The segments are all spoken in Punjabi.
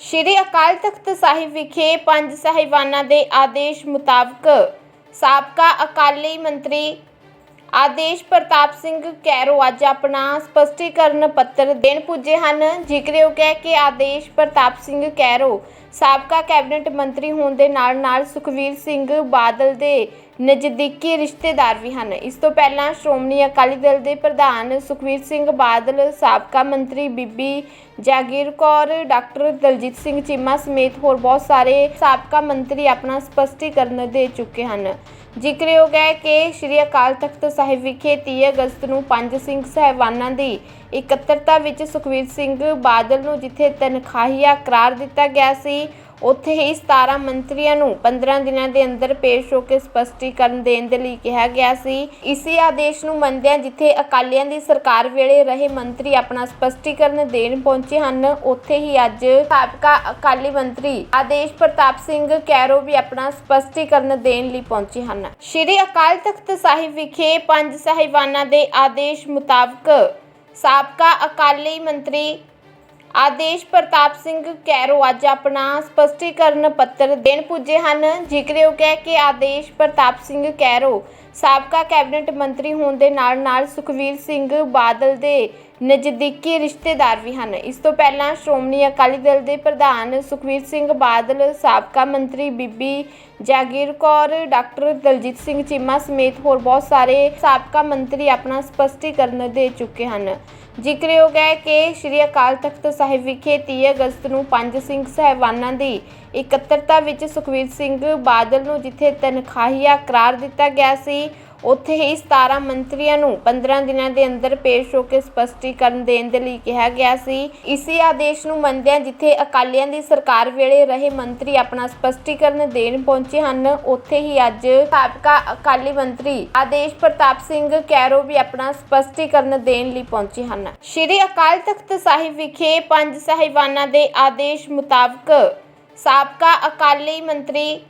ਸ਼੍ਰੀ ਅਕਾਲ ਤਖਤ ਸਾਹਿਬ ਵਿਖੇ ਪੰਜ ਸਾਹਿਬਾਨਾਂ ਦੇ ਆਦੇਸ਼ ਮੁਤਾਬਕ ਸਾਬਕਾ ਅਕਾਲੀ ਮੰਤਰੀ ਆਦੇਸ਼ ਪ੍ਰਤਾਪ ਸਿੰਘ ਕੈਰੋ ਅੱਜ ਆਪਣਾ ਸਪਸ਼ਟੀਕਰਨ ਪੱਤਰ ਦੇਣ ਪੁੱਜੇ ਹਨ। ਜ਼ਿਕਰਯੋਗ ਹੈ ਕਿ ਆਦੇਸ਼ ਪ੍ਰਤਾਪ ਸਿੰਘ ਕੈਰੋ ਸਾਬਕਾ ਕੈਬਨਿਟ ਮੰਤਰੀ ਹੋਣ ਦੇ ਨਾਲ ਨਾਲ ਸੁਖਵੀਰ ਸਿੰਘ ਬਾਦਲ ਦੇ ਨਜ਼ਦੀਕੀ ਰਿਸ਼ਤੇਦਾਰ ਵੀ ਹਨ। ਇਸ ਤੋਂ ਪਹਿਲਾਂ ਸ਼੍ਰੋਮਣੀ ਅਕਾਲੀ ਦਲ ਦੇ ਪ੍ਰਧਾਨ ਸੁਖਵੀਰ ਸਿੰਘ ਬਾਦਲ, ਸਾਬਕਾ ਮੰਤਰੀ ਬੀਬੀ ਜਾਗੀਰ ਕੌਰ, ਡਾਕਟਰ ਦਲਜੀਤ ਸਿੰਘ ਚੀਮਾ ਸਮੇਤ ਹੋਰ ਬਹੁਤ ਸਾਰੇ ਸਾਬਕਾ ਮੰਤਰੀ ਆਪਣਾ ਸਪਸ਼ਟੀਕਰਨ ਦੇ ਚੁੱਕੇ ਹਨ। ਜ਼ਿਕਰਯੋਗ ਹੈ ਕਿ ਸ੍ਰੀ ਅਕਾਲ ਤਖਤ ਸਾਹਿਬ ਵਿਖੇ 30 ਅਗਸਤ ਨੂੰ ਪੰਜ ਸਿੰਘ ਸਹਿਬਾਨਾਂ ਦੀ ਇਕੱਤਰਤਾ ਵਿੱਚ ਸੁਖਵੀਰ ਸਿੰਘ ਬਾਦਲ ਨੂੰ ਜਿੱਥੇ ਤਨਖਾਹੀਆ ਕਰਾਰ ਦਿੱਤਾ ਗਿਆ ਸੀ ਉੱਥੇ ਹੀ 17 ਮੰਤਰੀਆਂ ਨੂੰ 15 ਦਿਨਾਂ ਦੇ ਅੰਦਰ ਪੇਸ਼ ਹੋ ਕੇ ਸਪਸ਼ਟੀਕਰਨ ਦੇਣ ਦੇ ਲਈ ਕਿਹਾ ਗਿਆ ਸੀ। ਇਸੇ ਆਦੇਸ਼ ਨੂੰ ਮੰਨਦਿਆਂ ਜਿੱਥੇ ਅਕਾਲੀਆਂ ਦੀ ਸਰਕਾਰ ਵੇਲੇ ਰਹੇ ਮੰਤਰੀ ਆਪਣਾ ਸਪਸ਼ਟੀਕਰਨ ਦੇਣ ਪਹੁੰਚੇ ਹਨ, ਉੱਥੇ ਹੀ ਅੱਜ ਸਾਬਕਾ ਅਕਾਲੀ ਮੰਤਰੀ ਆਦੇਸ਼ ਪ੍ਰਤਾਪ ਸਿੰਘ ਕੈਰੋ ਵੀ ਆਪਣਾ ਸਪਸ਼ਟੀਕਰਨ ਦੇਣ ਲਈ ਪਹੁੰਚੇ ਹਨ। ਸ਼੍ਰੀ ਅਕਾਲ ਤਖਤ ਸਾਹਿਬ ਵਿਖੇ ਪੰਜ ਸਾਹਿਬਾਨਾਂ ਦੇ ਆਦੇਸ਼ ਮੁਤਾਬਕ ਸਾਬਕਾ ਅਕਾਲੀ ਮੰਤਰੀ ਆਦੇਸ਼ ਪ੍ਰਤਾਪ ਸਿੰਘ ਕੈਰੋ ਅੱਜ ਆਪਣਾ ਸਪਸ਼ਟੀਕਰਨ ਪੱਤਰ ਦੇਣ ਪੁੱਜੇ ਹਨ। ਜ਼ਿਕਰਯੋਗ ਹੈ ਕਿ ਆਦੇਸ਼ ਪ੍ਰਤਾਪ ਸਿੰਘ ਕੈਰੋ ਸਾਬਕਾ ਕੈਬਨਿਟ ਮੰਤਰੀ ਹੋਣ ਦੇ ਨਾਲ ਨਾਲ ਸੁਖਵੀਰ ਸਿੰਘ ਬਾਦਲ ਦੇ ਨਜ਼ਦੀਕੀ ਰਿਸ਼ਤੇਦਾਰ ਵੀ ਹਨ। ਇਸ ਤੋਂ ਪਹਿਲਾਂ ਸ਼੍ਰੋਮਣੀ ਅਕਾਲੀ ਦਲ ਦੇ ਪ੍ਰਧਾਨ ਸੁਖਵੀਰ ਸਿੰਘ ਬਾਦਲ, ਸਾਬਕਾ ਮੰਤਰੀ ਬੀਬੀ ਜਾਗੀਰ ਕੌਰ, ਡਾਕਟਰ ਦਲਜੀਤ ਸਿੰਘ ਚੀਮਾ ਸਮੇਤ ਹੋਰ ਬਹੁਤ ਸਾਰੇ ਸਾਬਕਾ ਮੰਤਰੀ ਆਪਣਾ ਸਪਸ਼ਟੀਕਰਨ ਦੇ ਚੁੱਕੇ ਹਨ। ਜ਼ਿਕਰਯੋਗ ਹੈ ਕਿ ਸ੍ਰੀ ਅਕਾਲ ਤਖਤ ਸਾਹਿਬ ਵਿਖੇ 30 ਅਗਸਤ ਨੂੰ ਪੰਜ ਸਿੰਘ ਸਹਿਬਾਨਾਂ ਦੀ ਇਕੱਤਰਤਾ ਵਿੱਚ ਸੁਖਵੀਰ ਸਿੰਘ ਬਾਦਲ ਨੂੰ ਜਿੱਥੇ ਤਨਖਾਹੀਆ ਕਰਾਰ ਦਿੱਤਾ ਗਿਆ ਸੀ ਉੱਥੇ ਹੀ 17 ਮੰਤਰੀਆਂ ਨੂੰ 15 ਦਿਨਾਂ ਦੇ ਅੰਦਰ ਪੇਸ਼ ਹੋ ਕੇ ਸਪਸ਼ਟੀਕਰਨ ਦੇਣ ਦੇ ਲਈ ਕਿਹਾ ਗਿਆ ਸੀ। ਇਸੇ ਆਦੇਸ਼ ਨੂੰ ਮੰਨਦਿਆਂ ਜਿੱਥੇ ਅਕਾਲੀਆਂ ਦੀ ਸਰਕਾਰ ਵੇਲੇ ਰਹੇ ਮੰਤਰੀ ਆਪਣਾ ਸਪਸ਼ਟੀਕਰਨ ਦੇਣ ਪਹੁੰਚੇ ਹਨ, ਉੱਥੇ ਹੀ ਅੱਜ ਸਾਬਕਾ ਅਕਾਲੀ ਮੰਤਰੀ ਆਦੇਸ਼ ਪ੍ਰਤਾਪ ਸਿੰਘ ਕੈਰੋ ਵੀ ਆਪਣਾ ਸਪਸ਼ਟੀਕਰਨ ਦੇਣ ਲਈ ਪਹੁੰਚੇ ਹਨ। ਸ਼੍ਰੀ ਅਕਾਲ ਤਖਤ ਸਾਹਿਬ ਵਿਖੇ ਪੰਜ ਸਾਹਿਬਾਨਾਂ ਦੇ ਆਦੇਸ਼ ਮੁਤਾਬਕ ਸਾਬਕਾ ਅਕਾਲੀ ਮੰਤਰੀ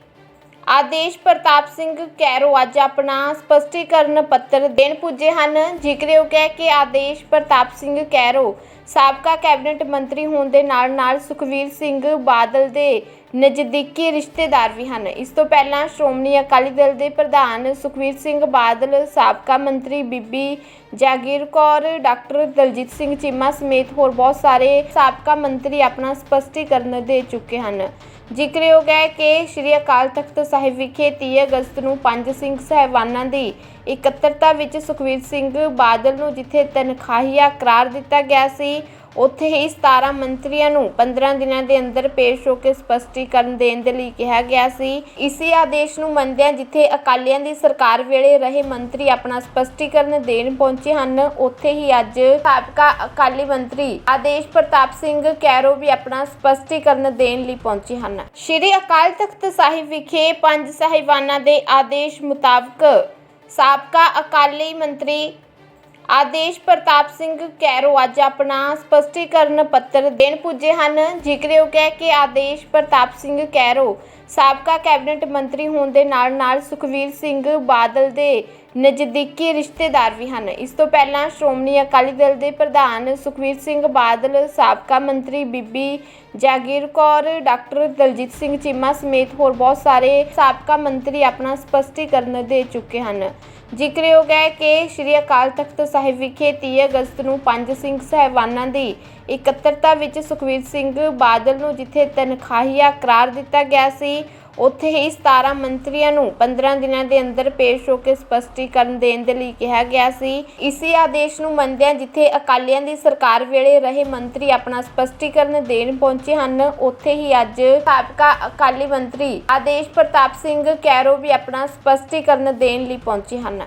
ਆਦੇਸ਼ ਪ੍ਰਤਾਪ ਸਿੰਘ ਕੈਰੋ ਅੱਜ ਆਪਣਾ ਸਪਸ਼ਟੀਕਰਨ ਪੱਤਰ ਦੇਣ ਪੁੱਜੇ ਹਨ। ਜ਼ਿਕਰਯੋਗ ਹੈ ਕਿ ਆਦੇਸ਼ ਪ੍ਰਤਾਪ ਸਿੰਘ ਕੈਰੋ ਸਾਬਕਾ ਕੈਬਨਿਟ ਮੰਤਰੀ ਹੋਣ ਦੇ ਨਾਲ ਨਾਲ ਸੁਖਵੀਰ ਸਿੰਘ ਬਾਦਲ ਦੇ ਨਜ਼ਦੀਕੀ ਰਿਸ਼ਤੇਦਾਰ ਵੀ ਹਨ। ਇਸ ਤੋਂ ਪਹਿਲਾਂ ਸ਼੍ਰੋਮਣੀ ਅਕਾਲੀ ਦਲ ਦੇ ਪ੍ਰਧਾਨ ਸੁਖਵੀਰ ਸਿੰਘ ਬਾਦਲ, ਸਾਬਕਾ ਮੰਤਰੀ ਬੀਬੀ ਜਾਗੀਰ ਕੌਰ, ਡਾਕਟਰ ਦਲਜੀਤ ਸਿੰਘ ਚੀਮਾ ਸਮੇਤ ਹੋਰ ਬਹੁਤ ਸਾਰੇ ਸਾਬਕਾ ਮੰਤਰੀ ਆਪਣਾ ਸਪਸ਼ਟੀਕਰਨ ਦੇ ਚੁੱਕੇ ਹਨ। ਜ਼ਿਕਰਯੋਗ ਹੈ ਕਿ ਸ੍ਰੀ ਅਕਾਲ ਤਖਤ ਸਾਹਿਬ ਵਿਖੇ 30 ਅਗਸਤ ਨੂੰ ਪੰਜ ਸਿੰਘ ਸਹਿਬਾਨਾਂ ਦੀ ਇਕੱਤਰਤਾ ਵਿੱਚ ਸੁਖਵੀਰ ਸਿੰਘ ਬਾਦਲ ਨੂੰ ਜਿੱਥੇ ਤਨਖਾਹੀਆ ਕਰਾਰ ਦਿੱਤਾ ਗਿਆ ਸੀ ਉੱਥੇ ਹੀ 17 ਮੰਤਰੀਆਂ ਨੂੰ 15 ਦਿਨਾਂ ਦੇ ਅੰਦਰ ਪੇਸ਼ ਹੋ ਕੇ ਸਪਸ਼ਟੀਕਰਨ ਦੇਣ ਦੇ ਲਈ ਕਿਹਾ ਗਿਆ ਸੀ। ਇਸੇ ਆਦੇਸ਼ ਨੂੰ ਮੰਨਦਿਆਂ ਜਿੱਥੇ ਅਕਾਲੀਆਂ ਦੀ ਸਰਕਾਰ ਵੇਲੇ ਰਹੇ ਮੰਤਰੀ ਆਪਣਾ ਸਪਸ਼ਟੀਕਰਨ ਦੇਣ ਪਹੁੰਚੇ ਹਨ, ਉੱਥੇ ਹੀ ਅੱਜ ਸਾਬਕਾ ਅਕਾਲੀ ਮੰਤਰੀ ਆਦੇਸ਼ ਪ੍ਰਤਾਪ ਸਿੰਘ ਕੈਰੋ ਵੀ ਆਪਣਾ ਸਪਸ਼ਟੀਕਰਨ ਦੇਣ ਲਈ ਪਹੁੰਚੇ ਹਨ। ਸ਼੍ਰੀ ਅਕਾਲ ਤਖਤ ਸਾਹਿਬ ਵਿਖੇ ਪੰਜ ਸਾਹਿਬਾਨਾਂ ਦੇ ਆਦੇਸ਼ ਮੁਤਾਬਕ ਸਾਬਕਾ ਅਕਾਲੀ ਮੰਤਰੀ ਆਦੇਸ਼ ਪ੍ਰਤਾਪ ਸਿੰਘ ਕੈਰੋ ਅੱਜ ਆਪਣਾ ਸਪਸ਼ਟੀਕਰਨ ਪੱਤਰ ਦੇਣ ਪੁੱਜੇ ਹਨ। ਜ਼ਿਕਰਯੋਗ ਹੈ ਕਿ ਆਦੇਸ਼ ਪ੍ਰਤਾਪ ਸਿੰਘ ਕੈਰੋ ਸਾਬਕਾ ਕੈਬਨਿਟ ਮੰਤਰੀ ਹੋਣ ਦੇ ਨਾਲ ਨਾਲ ਸੁਖਵੀਰ ਸਿੰਘ ਬਾਦਲ ਦੇ ਨਜ਼ਦੀਕੀ ਰਿਸ਼ਤੇਦਾਰ ਵੀ ਹਨ। ਇਸ ਤੋਂ ਪਹਿਲਾਂ ਸ਼੍ਰੋਮਣੀ ਅਕਾਲੀ ਦਲ ਦੇ ਪ੍ਰਧਾਨ ਸੁਖਵੀਰ ਸਿੰਘ ਬਾਦਲ, ਸਾਬਕਾ ਮੰਤਰੀ ਬੀਬੀ ਜਾਗੀਰ ਕੌਰ, ਡਾਕਟਰ ਦਲਜੀਤ ਸਿੰਘ ਚੀਮਾ ਸਮੇਤ ਹੋਰ ਬਹੁਤ ਸਾਰੇ ਸਾਬਕਾ ਮੰਤਰੀ ਆਪਣਾ ਸਪਸ਼ਟੀਕਰਨ ਦੇ ਚੁੱਕੇ ਹਨ। ਜ਼ਿਕਰਯੋਗ ਹੈ ਕਿ ਸ੍ਰੀ ਅਕਾਲ ਤਖਤ ਸਾਹਿਬ ਵਿਖੇ 30 ਅਗਸਤ ਨੂੰ ਪੰਜ ਸਿੰਘ ਸਹਿਬਾਨਾਂ ਦੀ ਇਕੱਤਰਤਾ ਵਿੱਚ ਸੁਖਵੀਰ ਸਿੰਘ ਬਾਦਲ ਨੂੰ ਜਿੱਥੇ ਤਨਖਾਹੀਆ ਕਰਾਰ ਦਿੱਤਾ ਗਿਆ ਸੀ, ਉੱਥੇ ਹੀ 17 ਮੰਤਰੀਆਂ ਨੂੰ 15 ਦਿਨਾਂ ਦੇ ਅੰਦਰ ਪੇਸ਼ ਹੋ ਕੇ ਸਪਸ਼ਟੀਕਰਨ ਦੇਣ ਦੇ ਲਈ ਕਿਹਾ ਗਿਆ ਸੀ। ਇਸੇ ਆਦੇਸ਼ ਨੂੰ ਮੰਨਦਿਆਂ ਜਿੱਥੇ ਅਕਾਲੀਆਂ ਦੀ ਸਰਕਾਰ ਵੇਲੇ ਰਹੇ ਮੰਤਰੀ ਆਪਣਾ ਸਪਸ਼ਟੀਕਰਨ ਦੇਣ ਪਹੁੰਚੇ ਹਨ, ਉੱਥੇ ਹੀ ਅੱਜ ਸਾਬਕਾ ਅਕਾਲੀ ਮੰਤਰੀ ਆਦੇਸ਼ ਪ੍ਰਤਾਪ ਸਿੰਘ ਕੈਰੋ ਵੀ ਆਪਣਾ ਸਪਸ਼ਟੀਕਰਨ ਦੇਣ ਲਈ ਪਹੁੰਚੇ ਹਨ।